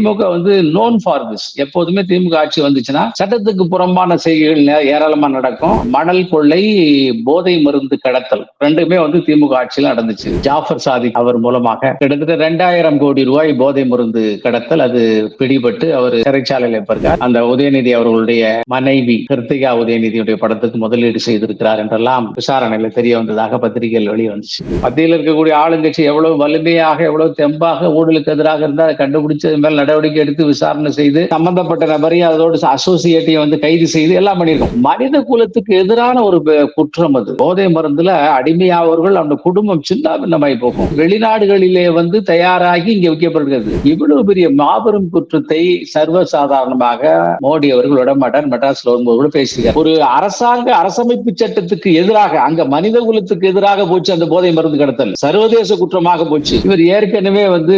திமுக வந்து known for this எப்போதுமே திமுக ஆட்சி வந்துச்சுன்னா சட்டத்துக்கு புறம்பான செய்திகள் ஏராளமா நடக்கும். மணல் கொள்ளை போதை மருந்து கடத்தல் ரெண்டுமே வந்து திமுக ஆட்சியில் நடந்துச்சு. ஜாஃபர் சாதிக் அவர் மூலமாக கிட்டத்தட்ட ரெண்டாயிரம் கோடி ரூபாய் போதை மருந்து கடத்தல் அது பிடிபட்டு அவர் சிறைச்சாலையில் இருப்பார். அந்த உதயநிதி அவர்களுடைய மனைவி கிருத்திகா உதயநிதியுடைய படத்துக்கு முதலீடு செய்திருக்கிறார் என்றெல்லாம் விசாரணையில தெரிய வந்ததாக பத்திரிகைகள் வெளியே வந்துச்சு. மத்தியில் இருக்கக்கூடிய ஆளுங்கட்சி எவ்வளவு வலிமையாக எவ்வளவு தெம்பாக ஊழலுக்கு எதிராக இருந்தால் கண்டுபிடிச்சது கண்டுபிடிச்சு அது மேல் நடவடிக்கை எடுத்து விசாரணை செய்து சம்பந்தப்பட்ட நபரையும் அதோடு அசோசியேட்டையும் வந்து கைது செய்து எல்லாம் பண்ணியிருக்கோம். மனித குலத்துக்கு எதிரான ஒரு குற்றம் அது. போதை மருந்துல அடிமையாவர்கள் அந்த குடும்பம் சின்ன பின்னமாய் போகும். வெளிநாடுகளிலே வந்து தயாராகி இங்க விற்கப்படுகிறது. இவ்வளவு பெரிய மாபெரும் குற்றத்தை சர்வசாதாரணமாக மோடி அவர்கள் விடமாட்டார் மெட்ராஸ்ல வரும்போது கூட பேசுகிறார் ஒரு அரசாங்க அரசமைப்பு சட்டத்துக்கு எதிராக அங்க மனித குலத்துக்கு எதிராக போச்சு அந்த போதை மருந்து கடத்தல். சர்வதேச குற்றமாக போச்சு. இவர் ஏற்கனவே வந்து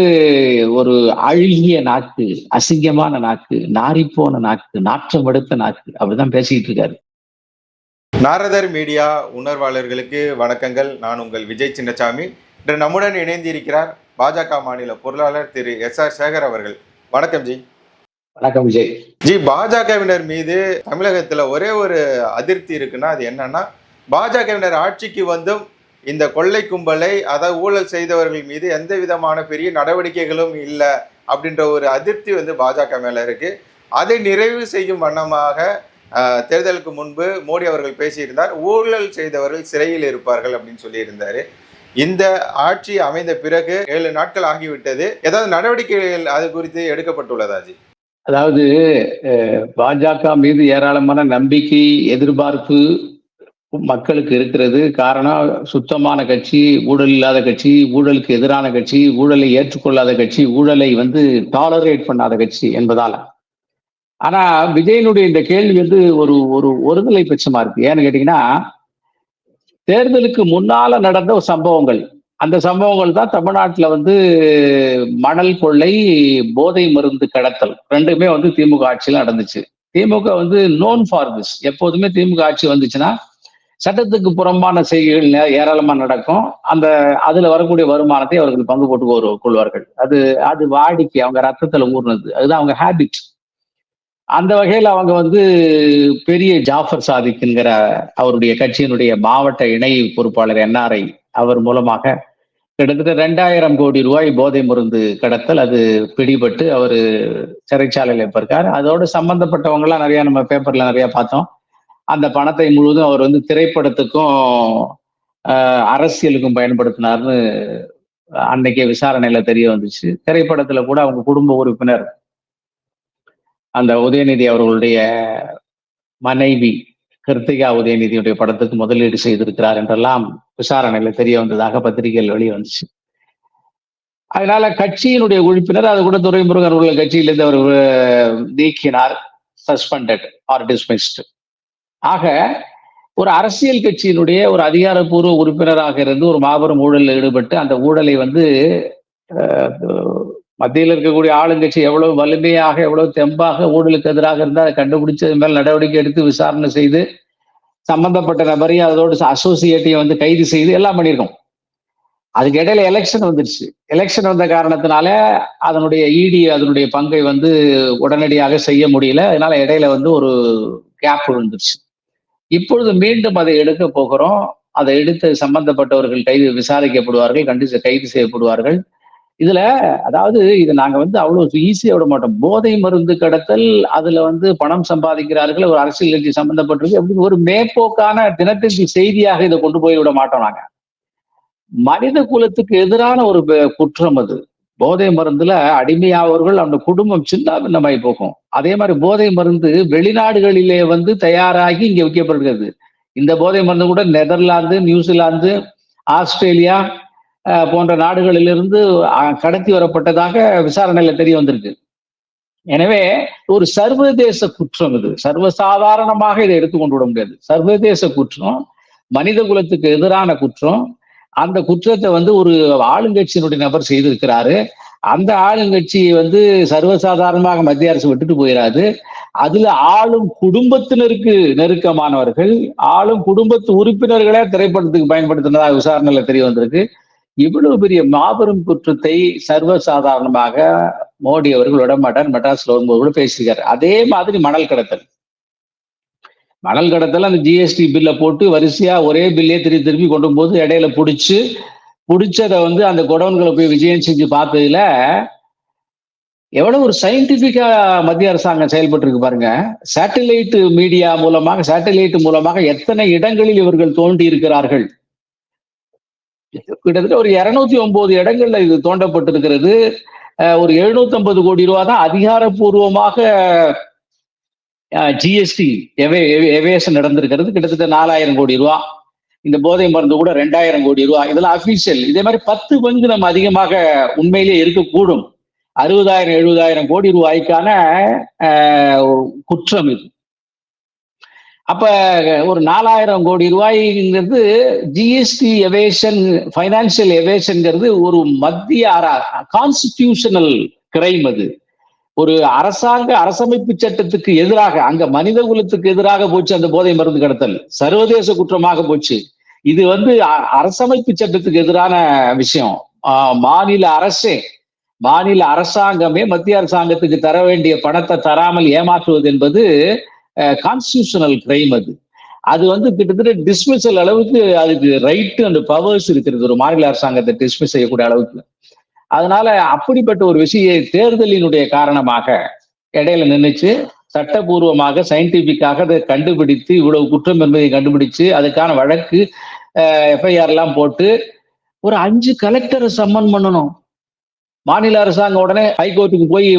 ஒரு அழுகிய நாக்கு அசிங்கமான நாக்கு நாரிப்போன நாக்கு நாற்றம் எடுத்த நாக்கு அப்படிதான் பேசிக்கிட்டு இருக்காரு. நாரதர் மீடியா உணர்வாளர்களுக்கு வணக்கங்கள். நான் உங்கள் விஜய் சின்னசாமி. இன்று நம்முடன் இணைந்திருக்கிறார் பாஜக மாநில பொருளாளர் திரு எஸ் ஆர் சேகர் அவர்கள். வணக்கம் ஜி. வணக்கம் விஜய். ஜி பாஜகவினர் மீது தமிழகத்துல ஒரே ஒரு அதிருப்தி இருக்குன்னா அது என்னன்னா பாஜகவினர் ஆட்சிக்கு வந்தும் இந்த கொள்ளை கும்பலை அதாவது ஊழல் செய்தவர்கள் மீது எந்த விதமான பெரிய நடவடிக்கைகளும் இல்லை. அப்படின்ற ஒரு அதிருப்தி வந்து பாஜக மேலே இருக்கு. அதை நிறைவு செய்யும் வண்ணமாக தேர்தலுக்கு முன்பு மோடி அவர்கள் பேசியிருந்தார். ஊழல் செய்தவர்கள் சிறையில் இருப்பார்கள் அப்படின்னு சொல்லியிருந்தார். இந்த ஆட்சி அமைந்த பிறகு ஏழு நாட்கள் ஆகிவிட்டது. ஏதாவது நடவடிக்கைகள் அது குறித்து எடுக்கப்பட்டுள்ளதா ஜி? அதாவது பாஜக மீது ஏராளமான நம்பிக்கை எதிர்பார்ப்பு மக்களுக்கு இருக்கிறது. காரணம் சுத்தமான கட்சி ஊழல் இல்லாத கட்சி ஊழலுக்கு எதிரான கட்சி ஊழலை ஏற்றுக்கொள்ளாத கட்சி ஊழலை வந்து டாலரேட் பண்ணாத கட்சி என்பதால. ஆனா விஜயனுடைய இந்த கேள்வி வந்து ஒரு ஒரு ஒருதலை பட்சமா இருக்கு. ஏன்னு கேட்டீங்கன்னா தேர்தலுக்கு முன்னால நடந்த ஒரு சம்பவங்கள். அந்த சம்பவங்கள் தான் தமிழ்நாட்டில் வந்து மணல் கொள்ளை போதை மருந்து கடத்தல் ரெண்டுமே வந்து திமுக ஆட்சியில் நடந்துச்சு. திமுக வந்து நோன் ஃபார் திஸ் எப்போதுமே திமுக ஆட்சி வந்துச்சுன்னா சட்டத்துக்கு புறம்பான செய்திகள் நே- ஏராளமா நடக்கும். அந்த அதுல வரக்கூடிய வருமானத்தை அவர்கள் பங்கு போட்டு கொரு- கொள்வார்கள். அது அது வாடிக்கை அவங்க ரத்தத்துல ஊர்னது. அதுதான் அவங்க ஹேபிட் அந்த வகையில் அவங்க வந்து பெரிய ஜாஃபர் சாதிக்குங்கிற அவருடைய கட்சியினுடைய மாவட்ட இணை பொறுப்பாளர் என்ஆர்ஐ அவர் மூலமாக கிட்டத்தட்ட ரெண்டாயிரம் கோடி ரூபாய் போதை மருந்து கடத்தல் அது பிடிபட்டு அவர் சிறைச்சாலையில் இப்போ இருக்கார் அதோடு சம்பந்தப்பட்டவங்களாம் நிறையா நம்ம பேப்பரில் நிறையா பார்த்தோம். அந்த பணத்தை முழுவதும் அவர் வந்து திரைப்படத்துக்கும் அரசியலுக்கும் பயன்படுத்தினார்னு அன்னைக்கே விசாரணையில தெரிய வந்துச்சு. திரைப்படத்துல கூட அவங்க குடும்ப உறுப்பினர் அந்த உதயநிதி அவர்களுடைய மனைவி கிருத்திகா உதயநிதியுடைய படத்துக்கு முதலீடு செய்திருக்கிறார் என்றெல்லாம் விசாரணையில தெரிய வந்ததாக பத்திரிகைகள் வெளியே வந்துச்சு. அதனால கட்சியினுடைய உறுப்பினர் அது கூட துரைமுருகன் உள்ள கட்சியிலிருந்து அவர் நீக்கினார் சஸ்பெண்டட் ஆர் டிஸ்மிஸ்டு. ஆக ஒரு அரசியல் கட்சியினுடைய ஒரு அதிகாரப்பூர்வ உறுப்பினராக இருந்து ஒரு மாபெரும் ஊழலில் ஈடுபட்டு அந்த ஊழலை வந்து மத்தியில் இருக்கக்கூடிய ஆளுங்கட்சி எவ்வளவு வலிமையாக எவ்வளவு தெம்பாக ஊழலுக்கு எதிராக இருந்தால் அதை கண்டுபிடிச்சு அது மேல் நடவடிக்கை எடுத்து விசாரணை செய்து சம்பந்தப்பட்ட நபரையும் அதோடு அசோசியேட்டையும் வந்து கைது செய்து எல்லாம் பண்ணியிருக்கோம். அதுக்கு இடையில எலெக்ஷன் வந்துருச்சு. எலெக்ஷன் வந்த காரணத்தினால அதனுடைய இடி அதனுடைய பங்கை வந்து உடனடியாக செய்ய முடியல. அதனால இடையில வந்து ஒரு கேப் விழுந்துருச்சு இப்பொழுது மீண்டும் அதை எடுக்க போகிறோம். அதை எடுத்து சம்பந்தப்பட்டவர்கள் கைது விசாரிக்கப்படுவார்கள் கண்டித்து கைது செய்யப்படுவார்கள். இதுல அதாவது இது நாங்க வந்து அவ்வளவு ஈஸியா விட மாட்டோம். போதை மருந்து கடத்தல் அதுல வந்து பணம் சம்பாதிக்கிறார்கள் ஒரு அரசியல் கட்சி சம்பந்தப்பட்டிருக்கு அப்படின்னு ஒரு மேற்போக்கான தினத்தந்தி செய்தியாக இதை கொண்டு போய் விட மாட்டோம் நாங்க. மனித குலத்துக்கு எதிரான ஒரு குற்றம் அது. போதை மருந்துல அடிமையாவர்கள் அந்த குடும்பம் சின்னாபின்னமாய் போகும். அதே மாதிரி போதை மருந்து வெளிநாடுகளிலே வந்து தயாராகி இங்க விற்கப்படுகிறது. இந்த போதை மருந்து கூட நெதர்லாந்து நியூசிலாந்து ஆஸ்திரேலியா போன்ற நாடுகளிலிருந்து கடத்தி வரப்பட்டதாக விசாரணையில தெரிய வந்திருக்கு. எனவே ஒரு சர்வதேச குற்றம் இது. சர்வசாதாரணமாக இதை எடுத்துக்கொண்டு விட முடியாது. சர்வதேச குற்றம் மனித குலத்துக்கு எதிரான குற்றம் அந்த குற்றத்தை வந்து ஒரு ஆளுங்கட்சியினுடைய நபர் செய்திருக்கிறாரு. அந்த ஆளுங்கட்சி வந்து சர்வசாதாரணமாக மத்திய அரசு விட்டுட்டு போயிடாது அதுல ஆளும் குடும்பத்தினருக்கு நெருக்கமானவர்கள் ஆளும் குடும்பத்து உறுப்பினர்களே திரைப்படத்துக்கு பயன்படுத்தினதாக விசாரணையில தெரிய வந்திருக்கு. இவ்வளவு பெரிய மாபெரும் குற்றத்தை சர்வசாதாரணமாக மோடி அவர்கள் மட்டன் மெட்ராஸ்ல வரும்போது கூட பேசியிருக்காரு. அதே மாதிரி மணல் கடத்தல். மணல் கடத்தல அந்த ஜிஎஸ்டி பில்ல போட்டு வரிசையா ஒரே பில்லே திருப்பி திருப்பி கொண்டு போது இடையில பிடிச்சி பிடிச்சதை வந்து அந்த குடவுன்களை போய் விஜயம் செஞ்சு பார்த்ததுல எவ்வளவு ஒரு சயின்டிபிக்கா மத்திய அரசாங்கம் செயல்பட்டு இருக்கு பாருங்க. சேட்டலைட் மீடியா மூலமாக சேட்டலைட் மூலமாக எத்தனை இடங்களில் இவர்கள் தோண்டி இருக்கிறார்கள்? கிட்டத்தட்ட ஒரு இருநூத்தி ஒன்பது இடங்கள்ல இது தோண்டப்பட்டிருக்கிறது. ஒரு எழுநூத்தி ஐம்பது கோடி ரூபா தான் அதிகாரப்பூர்வமாக ஜிஎஸ்டி எவேஷன் நடந்திருக்கிறது. கிட்டத்தட்ட நாலாயிரம் கோடி ரூபா. இந்த போதை மருந்து கூட ரெண்டாயிரம் கோடி ரூபா. இதெல்லாம் அபிஷியல் இதே மாதிரி பத்து பங்கு நம்ம அதிகமாக உண்மையிலே இருக்கக்கூடும். அறுபதாயிரம் எழுபதாயிரம் கோடி ரூபாய்க்கான குற்றம் இது. அப்ப ஒரு நாலாயிரம் கோடி ரூபாய்ங்கிறது ஜிஎஸ்டி எவேஷன் பைனான்சியல் எவேஷன்ங்கிறது ஒரு மத்திய கான்ஸ்டிடியூஷனல் கிரைம் அது. ஒரு அரசாங்க அரசமைப்பு சட்டத்துக்கு எதிராக அங்க மனித குலத்துக்கு எதிராக போச்சு அந்த போதை மருந்து கடத்தல். சர்வதேச குற்றமாக போச்சு. இது வந்து அரசமைப்பு சட்டத்துக்கு எதிரான விஷயம். மாநில அரசே மாநில அரசாங்கமே மத்திய அரசாங்கத்துக்கு தர வேண்டிய பணத்தை தராமல் ஏமாற்றுவது என்பது கான்ஸ்டியூஷனல் கிரைம் அது. அது வந்து கிட்டத்தட்ட டிஸ்மிசல் அளவுக்கு அதுக்கு ரைட்டு அந்த பவர்ஸ் இருக்கிறது. ஒரு மாநில அரசாங்கத்தை டிஸ்மிஸ் செய்யக்கூடிய அளவுக்கு. அதனால அப்படிப்பட்ட ஒரு விஷய தேர்தலினுடைய காரணமாக இடையில நின்றுச்சு சட்டபூர்வமாக சயின்டிபிக்காக அதை கண்டுபிடித்து இவ்வளவு குற்றம் என்பதை கண்டுபிடிச்சு அதுக்கான வழக்கு எஃப்ஐஆர் எல்லாம் போட்டு ஒரு அஞ்சு கலெக்டரை சம்மன் பண்ணணும். மாநில அரசாங்கம் உடனே ஹைகோர்ட்டுக்கு போய்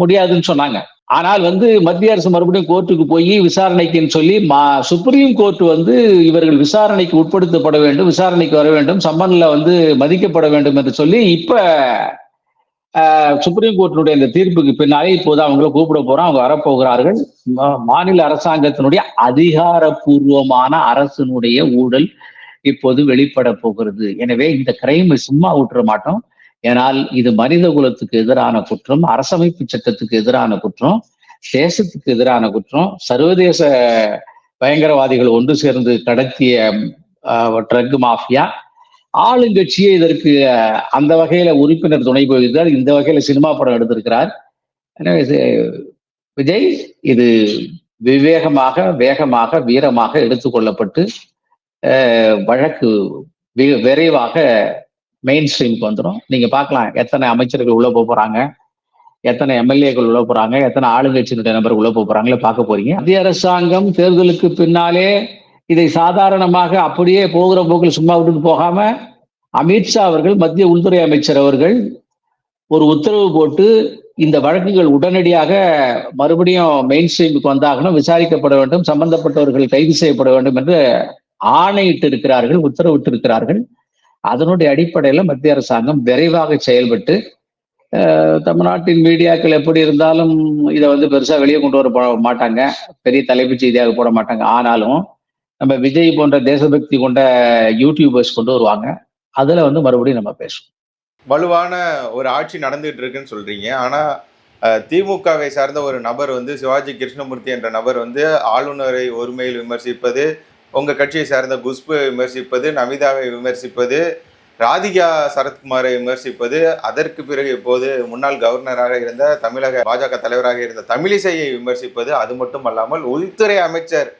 முடியாதுன்னு சொன்னாங்க. ஆனால் வந்து மத்திய அரசு மறுபடியும் கோர்ட்டுக்கு போய் விசாரணைக்குன்னு சொல்லி மா சுப்ரீம் கோர்ட் வந்து இவர்கள் விசாரணைக்கு உட்படுத்தப்பட வேண்டும் விசாரணைக்கு வர வேண்டும் சம்மன்ல வந்து மதிக்கப்பட வேண்டும் என்று சொல்லி இப்ப சுப்ரீம் கோர்ட்டினுடைய இந்த தீர்ப்புக்கு பின்னாலே இப்போது அவங்கள கூப்பிட போறோம். அவங்க வரப்போகிறார்கள். மாநில அரசாங்கத்தினுடைய அதிகாரப்பூர்வமான அரசினுடைய ஊழல் இப்போது வெளிப்பட போகிறது. எனவே இந்த கிரைமை சும்மா விட்டுற மாட்டோம். ஏனால் இது மனித குலத்துக்கு எதிரான குற்றம் அரசமைப்பு சட்டத்துக்கு எதிரான குற்றம் தேசத்துக்கு எதிரான குற்றம் சர்வதேச பயங்கரவாதிகள் ஒன்று சேர்ந்து கடத்திய ட்ரக் மாஃபியா. ஆளுங்கட்சியே இதற்கு அந்த வகையில உறுப்பினர் துணை போகிறார் இந்த வகையில சினிமா படம் எடுத்திருக்கிறார். எனவே விஜய் இது விவேகமாக வேகமாக வீரமாக எடுத்துக்கொள்ளப்பட்டு வழக்கு விரைவாக மெயின் ஸ்ட்ரீமுக்கு வந்துடும் நீங்க பார்க்கலாம் எத்தனை அமைச்சர்கள் உள்ள போக போறாங்க எத்தனை எம்எல்ஏக்கள் உள்ள போறாங்க எத்தனை ஆளுங்கட்சியினுடைய நபர்கள் உள்ள போக போறாங்களே பார்க்க போறீங்க. மத்திய அரசாங்கம் தேர்தலுக்கு பின்னாலே இதை சாதாரணமாக அப்படியே போகிற போக்கில் சும்மா விட்டு போகாம அமித்ஷா அவர்கள் மத்திய உள்துறை அமைச்சர் அவர்கள் ஒரு உத்தரவு போட்டு இந்த வழக்குகள் உடனடியாக மறுபடியும் மெயின் ஸ்ட்ரீமுக்கு வந்தாகணும் விசாரிக்கப்பட வேண்டும் சம்பந்தப்பட்டவர்கள் கைது செய்யப்பட வேண்டும் என்று ஆணையிட்டு இருக்கிறார்கள் உத்தரவிட்டு இருக்கிறார்கள் அதனுடைய அடிப்படையில் மத்திய அரசாங்கம் விரைவாக செயல்பட்டு தமிழ்நாட்டின் மீடியாக்கள் எப்படி இருந்தாலும் இதை வந்து பெருசாக வெளியே கொண்டு வர மாட்டாங்க. பெரிய தலைப்புச் செய்தியாக போட மாட்டாங்க. ஆனாலும் நம்ம விஜய் போன்ற தேசபக்தி கொண்ட யூடியூபர்ஸ் கொண்டு வருவாங்க. அதில் வந்து மறுபடியும் நம்ம பேசுவோம். வலுவான ஒரு ஆட்சி நடந்துகிட்டு இருக்குன்னு சொல்றீங்க. ஆனா திமுகவை சார்ந்த ஒரு நபர் வந்து சிவாஜி கிருஷ்ணமூர்த்தி என்ற நபர் வந்து ஆளுநரை ஒருமையில் விமர்சிப்பது உங்கள் கட்சியை சார்ந்த குஷ்பு விமர்சிப்பது நமிதாவை விமர்சிப்பது ராதிகா சரத்குமாரை விமர்சிப்பது அதற்கு பிறகு இப்போது முன்னாள் கவர்னராக இருந்த தமிழக பாஜக தலைவராக இருந்த தமிழிசையை விமர்சிப்பது அது மட்டும் அல்லாமல் உள்துறை அமைச்சர்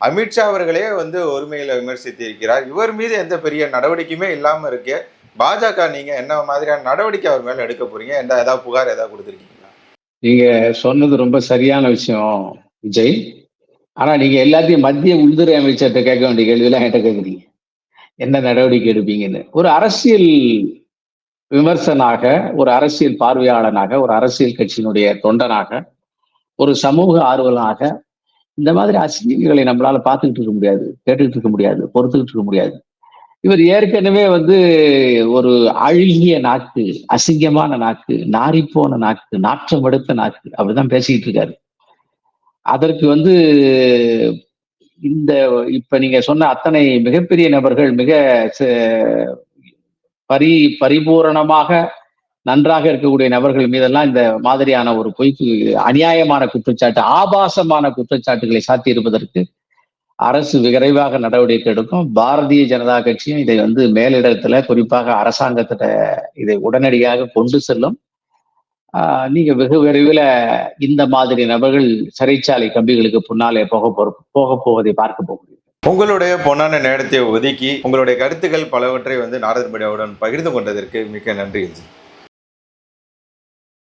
அமித்ஷா அவர்களே வந்து ஒருமையில் விமர்சித்து இருக்கிறார் இவர் மீது எந்த பெரிய நடவடிக்கையுமே இல்லாமல் இருக்கு. பாஜக நீங்க என்ன மாதிரியான நடவடிக்கை அவர் மேல எடுக்க போறீங்க? எந்த ஏதாவது புகார் ஏதாவது கொடுத்துருக்கீங்களா? நீங்க சொன்னது ரொம்ப சரியான விஷயம் விஜய். ஆனா நீங்க எல்லாத்தையும் மத்திய உள்துறை அமைச்சர்கிட்ட கேட்க வேண்டிய கேள்வியெல்லாம் என்கிட்ட கேட்குறீங்க என்ன நடவடிக்கை எடுப்பீங்கன்னு. ஒரு அரசியல் விமர்சனாக ஒரு அரசியல் பார்வையாளனாக ஒரு அரசியல் கட்சியினுடைய தொண்டனாக ஒரு சமூக ஆர்வலனாக இந்த மாதிரி அசிங்கங்களை நம்மளால பார்த்துக்கிட்டு இருக்க முடியாது கேட்டுக்கிட்டு இருக்க முடியாது பொறுத்துக்கிட்டு இருக்க முடியாது. இவர் ஏற்கனவே வந்து ஒரு அழுகிய நாக்கு அசிங்கமான நாக்கு நாரிப்போன நாக்கு நாற்றம் எடுத்த நாக்கு அப்படிதான் பேசிக்கிட்டு இருக்காரு. அதற்கு வந்து இந்த இப்ப நீங்க சொன்ன அத்தனை மிகப்பெரிய நபர்கள் மிக பரி பரிபூரணமாக நன்றாக இருக்கக்கூடிய நபர்கள் மீதெல்லாம் இந்த மாதிரியான ஒரு பொய்க்கு அநியாயமான குற்றச்சாட்டு ஆபாசமான குற்றச்சாட்டுகளை சாத்தி இருப்பதற்கு அரசு விரைவாக நடவடிக்கை எடுக்கும். பாரதிய ஜனதா கட்சியும் இதை வந்து மேலிடத்துல குறிப்பாக அரசாங்கத்திட்ட இதை உடனடியாக கொண்டு செல்லும். நீங்க வெகு விரைவில் இந்த மாதிரி நபர்கள் சிறைச்சாலை கம்பிகளுக்கு பின்னாலே போக போற போக போவதை பார்க்க போகிறீர்கள். உங்களுடைய பொன்னான நேரத்தை ஒதுக்கி உங்களுடைய கருத்துக்கள் பலவற்றை வந்து நாரதன்படியாவுடன் பகிர்ந்து கொண்டதற்கு மிக்க நன்றி